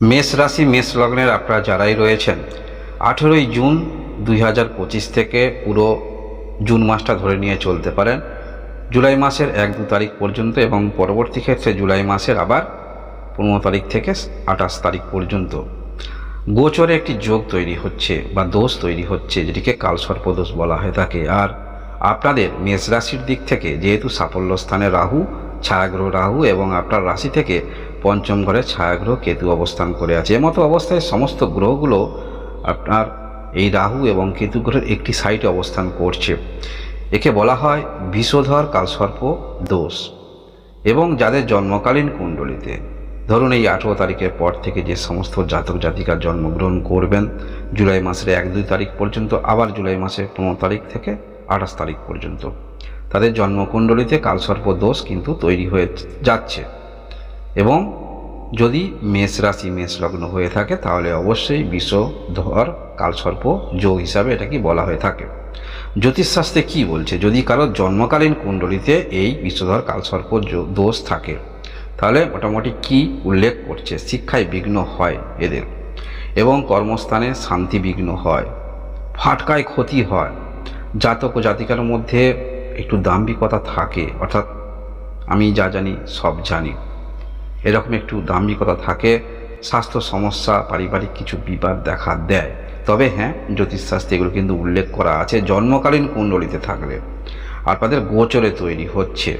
মেষ রাশি, মেষ লগ্নের আপনারা যারাই রয়েছেন, আঠেরোই জুন দুই হাজার পঁচিশ থেকে পুরো জুন মাসটা ধরে নিয়ে চলতে পারেন। জুলাই মাসের এক দু তারিখ পর্যন্ত এবং পরবর্তী ক্ষেত্রে জুলাই মাসের আবার পনেরো তারিখ থেকে আঠাশ তারিখ পর্যন্ত। গোচরে একটি যোগ তৈরি হচ্ছে বা দোষ তৈরি হচ্ছে, যেটিকে কালসর্প দোষ বলা হয়ে থাকে। আর আপনাদের মেষ রাশির দিক থেকে যেহেতু সাফল্য স্থানে রাহু, ছায়াগ্রহ রাহু এবং আপনার রাশি থেকে পঞ্চম ঘরে ছায়াগ্রহ কেতু অবস্থান করে আছে। এমতো অবস্থায় সমস্ত গ্রহগুলো আপনার এই রাহু এবং কেতু গ্রহের একটি সাইটে অবস্থান করছে। একে বলা হয় বিষধর কালসর্প দোষ। এবং যাদের জন্মকালীন কুণ্ডলিতে, ধরুন এই আঠেরো তারিখের পর থেকে যে সমস্ত জাতক জাতিকা জন্মগ্রহণ করবেন, জুলাই মাসের এক দুই তারিখ পর্যন্ত, আবার জুলাই মাসের পনেরো তারিখ থেকে আঠাশ তারিখ পর্যন্ত। তাদের জন্মকুণ্ডলিতে কালসর্প দোষ কিন্তু তৈরি হয়ে যাচ্ছে। এবং যদি মেষ রাশি, মেষ লগ্ন হয়ে থাকে, তাহলে অবশ্যই বিষধর কালসর্প, যোগ হিসাবে এটাকে বলা হয়ে থাকে। জ্যোতিষশাস্ত্রে কি বলছে? যদি কারও জন্মকালীন কুণ্ডলিতে এই বিষধর কালসর্প দোষ থাকে, তাহলে মোটামুটি কি উল্লেখ করছে? শিক্ষায় বিঘ্ন হয় এদের। এবং কর্মস্থানে শান্তি বিঘ্ন হয়। ফাটকায় ক্ষতি হয়। জাতক ও জাতিকার মধ্যে একটু দাম্ভিকতা থাকে। অর্থাৎ আমি যা জানি সব জানি। এরকম একটু দাম্ভিকতা থাকে, স্বাস্থ্য সমস্যা, পারিবারিক কিছু বিবাদ দেখা দেয়। তবে হ্যাঁ জ্যোতিষশাস্ত্রে এগুলো কিন্তু উল্লেখ করা আছে, জন্মকালীন কুণ্ডলিতে থাকলে। আপনাদের গোচরে তৈরি হচ্ছে।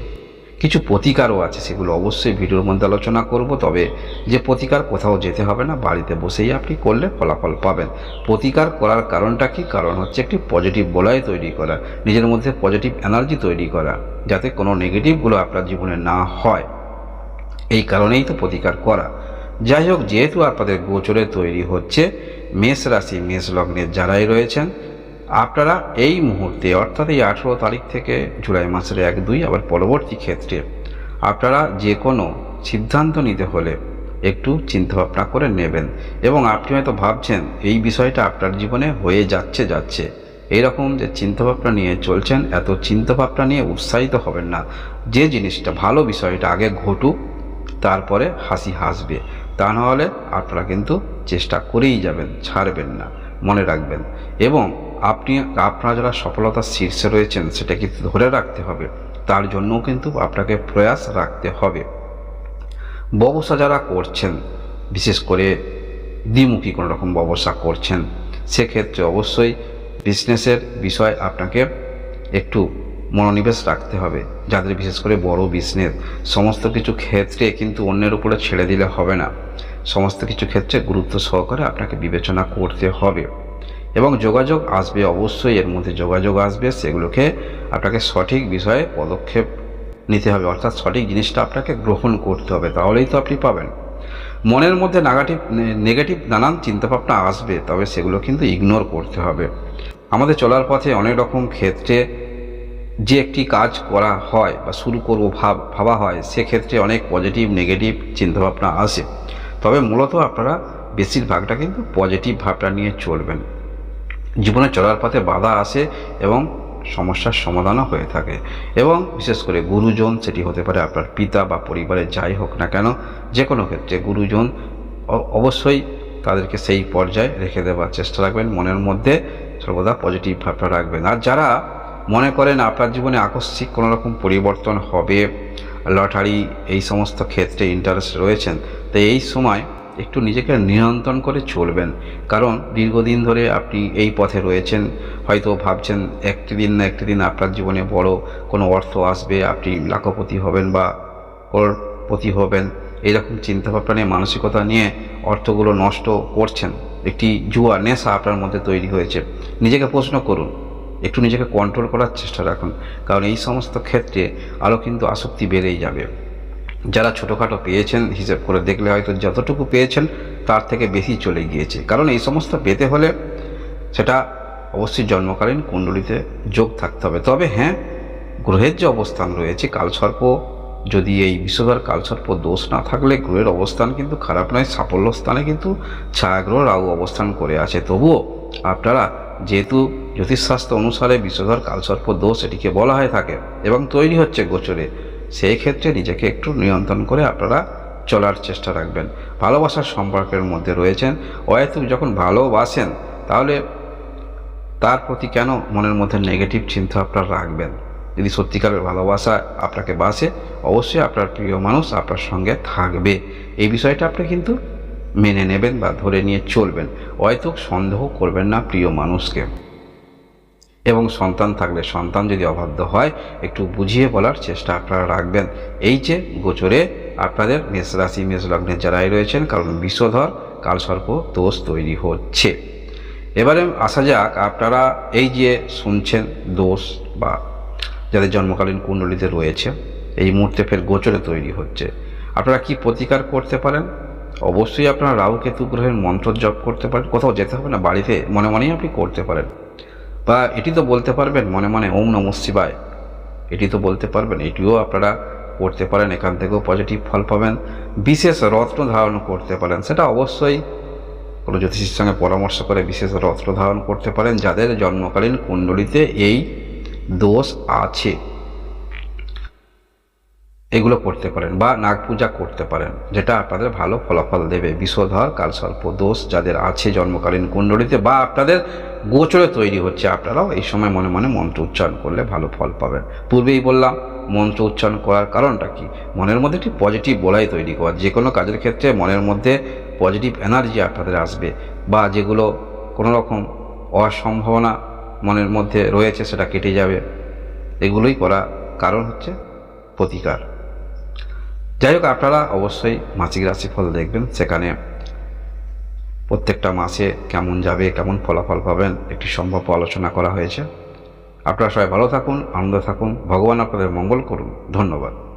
কিছু প্রতিকারও আছে, সেগুলো অবশ্যই ভিডিওর মধ্যে আলোচনা করব, তবে যে প্রতিকার কোথাও যেতে হবে না, বাড়িতে বসেই আপনি করলে ফলাফল পাবেন। প্রতিকার করার কারণটা কি? কারণ হচ্ছে একটি পজিটিভ বলয় তৈরি করা, নিজের মধ্যে পজিটিভ এনার্জি তৈরি করা, যাতে কোনো নেগেটিভগুলো আপনার জীবনে না হয়। এই কারণেই তো প্রতিকার করা। যাই হোক, যেহেতু আপনাদের গোচরে তৈরি হচ্ছে, মেষ রাশি, মেষ লগ্নের যারাই রয়েছেন, আপনারা এই মুহূর্তে, অর্থাৎ এই আঠেরো তারিখ থেকে জুলাই মাসের এক, দুই, আবার পরবর্তী ক্ষেত্রে, আপনারা যে কোনো সিদ্ধান্ত নিতে হলে একটু চিন্তাভাবনা করে নেবেন এবং আপনি হয়তো ভাবছেন, এই বিষয়টা আপনার জীবনে হয়ে যাচ্ছে যাচ্ছে। এইরকম যে চিন্তাভাবনা নিয়ে চলছেন, এত চিন্তাভাবনা নিয়ে উৎসাহিত হবেন না। যে জিনিসটা ভালো বিষয়টা আগে ঘটুক তারপরে হাসি হাসবে। তা নাহলে আপনারা কিন্তু চেষ্টা করেই যাবেন, ছাড়বেন না। মনে রাখবেন। এবং আপনি, আপনারা যারা সফলতার শীর্ষে রয়েছেন সেটা কিন্তু ধরে রাখতে হবে। তার জন্যও কিন্তু আপনাকে প্রয়াস রাখতে হবে। ব্যবসা যারা করছেন, বিশেষ করে দ্বিমুখী কোনো রকম ব্যবসা করছেন, সেক্ষেত্রে অবশ্যই বিজনেসের বিষয় আপনাকে একটু মনোনিবেশ রাখতে হবে। যাদের বিশেষ করে বড় বিজনেস সমস্ত কিছু ক্ষেত্রে কিন্তু অন্যের উপরে ছেড়ে দিলে হবে না। সমস্ত কিছু ক্ষেত্রে গুরুত্ব সহকারে আপনাকে বিবেচনা করতে হবে। এবং যোগাযোগ আসবে অবশ্যই, এর মধ্যে যোগাযোগ আসবে, সেগুলোকে আপনাকে সঠিক বিষয়ে পদক্ষেপ নিতে হবে। অর্থাৎ সঠিক জিনিসটা আপনাকে গ্রহণ করতে হবে, তাহলেই তো আপনি পাবেন। মনের মধ্যে নেগেটিভ নেগেটিভ নানান চিন্তাভাবনা আসবে, তবে সেগুলো কিন্তু ইগনোর করতে হবে। আমাদের চলার পথে অনেক রকম ক্ষেত্রে যে একটি কাজ করা হয় বা শুরু করব ভাব, ভাবা হয়, সেক্ষেত্রে অনেক পজিটিভ নেগেটিভ চিন্তাভাবনা আসে। তবে মূলত আপনারা বেশিরভাগটা কিন্তু পজিটিভ ভাবটা নিয়ে চলবেন। জীবনে চলার পথে বাধা আসে এবং সমস্যার সমাধানও হয়ে থাকে। এবং বিশেষ করে গুরুজন, সেটি হতে পারে আপনার পিতা বা পরিবারে যাই হোক না কেন যে কোনো ক্ষেত্রে গুরুজন অবশ্যই তাদেরকে সেই পর্যায়ে রেখে দেওয়ার চেষ্টা রাখবেন। মনের মধ্যে সর্বদা পজিটিভ ভাবটা রাখবেন। আর যারা মনে করেন আপনার জীবনে আকস্মিক কোনো রকম পরিবর্তন হবে। লটারি, এই সমস্ত ক্ষেত্রে ইন্টারেস্ট রয়েছেন। তো এই সময় একটু নিজেকে নিয়ন্ত্রণ করে চলবেন। কারণ দীর্ঘদিন ধরে আপনি এই পথে রয়েছেন। হয়তো ভাবছেন একটি দিন না একটি দিন আপনার জীবনে বড় কোনো অর্থ আসবে, আপনি লাখপতি হবেন বা করপতি হবেন। এইরকম চিন্তাভাবনা নিয়ে, মানসিকতা নিয়ে অর্থগুলো নষ্ট করছেন। একটি জুয়া, নেশা আপনার মধ্যে তৈরি হয়েছে। নিজেকে প্রশ্ন করুন একটু নিজেকে কন্ট্রোল করার চেষ্টা রাখুন। কারণ এই সমস্ত ক্ষেত্রে আরও কিন্তু আসক্তি বেড়েই যাবে। যারা ছোটোখাটো পেয়েছেন, হিসেব করে দেখলে হয়তো যতটুকু পেয়েছেন, তার থেকে বেশি চলে গিয়েছে। কারণ এই সমস্ত পেতে হলে সেটা অবশ্যই জন্মকালীন কুণ্ডলিতে যোগ থাকতে হবে। তবে হ্যাঁ গ্রহের যে অবস্থান রয়েছে, কালসর্প, যদি এই বিশ্বধর কালসর্প দোষ না থাকলে গ্রহের অবস্থান কিন্তু খারাপ নয়, সাফল্য স্থানে কিন্তু ছায়াগ্রহ রাহু অবস্থান করে আছে। তবুও আপনারা যেহেতু জ্যোতিষশাস্ত্র অনুসারে বিশ্বধর কালসর্প দোষ এটিকে বলা হয়ে থাকে এবং তৈরি হচ্ছে গোচরে, সেই ক্ষেত্রে নিজেকে একটু নিয়ন্ত্রণ করে আপনারা চলার চেষ্টা রাখবেন। ভালোবাসার সম্পর্কের মধ্যে রয়েছেন। অহেতুক যখন ভালোবাসেন, তাহলে তার প্রতি কেন মনের মধ্যে নেগেটিভ চিন্তা আপনার রাখবেন? যদি সত্যিকারের ভালোবাসা আপনাকে বাসে, অবশ্যই আপনার প্রিয় মানুষ আপনার সঙ্গে থাকবে। এই বিষয়টা আপনি কিন্তু মেনে নেবেন বা ধরে নিয়ে চলবেন। অহেতুক সন্দেহ করবেন না প্রিয় মানুষকে। এবং সন্তান থাকলে সন্তান যদি অবাধ্য হয়, একটু বুঝিয়ে বলার চেষ্টা আপনারা রাখবেন। এই যে গোচরে আপনাদের মেষ রাশি যারাই রয়েছেন, কারণ বিষধর, কালসর্প দোষ তৈরি হচ্ছে। এবারে আসা যাক, আপনারা এই যে শুনছেন দোষ বা যাদের জন্মকালীন কুণ্ডলিতে রয়েছে, এই মুহূর্তে ফের গোচরে তৈরি হচ্ছে। আপনারা কি প্রতিকার করতে পারেন? অবশ্যই আপনারা রাহু কেতু গ্রহের মন্ত্র জপ করতে পারেন। কোথাও যেতে হবে না, বাড়িতে মনে মনেই আপনি করতে পারেন। বা এটি তো বলতে পারবেন, মনে মনে ওম নম শিবায়। এটি তো বলতে পারবেন, এটিও আপনারা করতে পারেন, এখান থেকেও পজিটিভ ফল পাবেন। বিশেষ রত্ন ধারণ করতে পারেন, সেটা অবশ্যই কোনো জ্যোতিষীর সঙ্গে পরামর্শ করে বিশেষ রত্ন ধারণ করতে পারেন। যাদের জন্মকালীন কুণ্ডলিতে এই দোষ আছে। এগুলো করতে পারেন বা নাগ পূজা করতে পারেন, যেটা আপনাদের ভালো ফলাফল দেবে। বিষধর কালসর্প দোষ যাদের আছে জন্মকালীন কুণ্ডলিতে বা আপনাদের গোচরে তৈরি হচ্ছে, আপনারাও এই সময় মনে মনে মন্ত্র উচ্চারণ করলে ভালো ফল পাবেন। পূর্বেই বললাম, মন্ত্র উচ্চারণ করার কারণটা কি? মনের মধ্যে একটি পজিটিভ বলাই তৈরি করা। যে কোনো কাজের ক্ষেত্রে মনের মধ্যে পজিটিভ এনার্জি আপনাদের আসবে বা যেগুলো কোনো রকম অসম্ভাবনা মনের মধ্যে রয়েছে সেটা কেটে যাবে। এগুলোই করা কারণ হচ্ছে প্রতিকার। যাই হোক আপনারা অবশ্যই মাসিক রাশিফল দেখবেন। সেখানে প্রত্যেকটা মাসে কেমন যাবে, কেমন ফলাফল পাবেন, একটি সম্ভব আলোচনা করা হয়েছে। আপনারা সবাই ভালো থাকুন, আনন্দ থাকুন। ভগবান আপনাদের মঙ্গল করুন। ধন্যবাদ।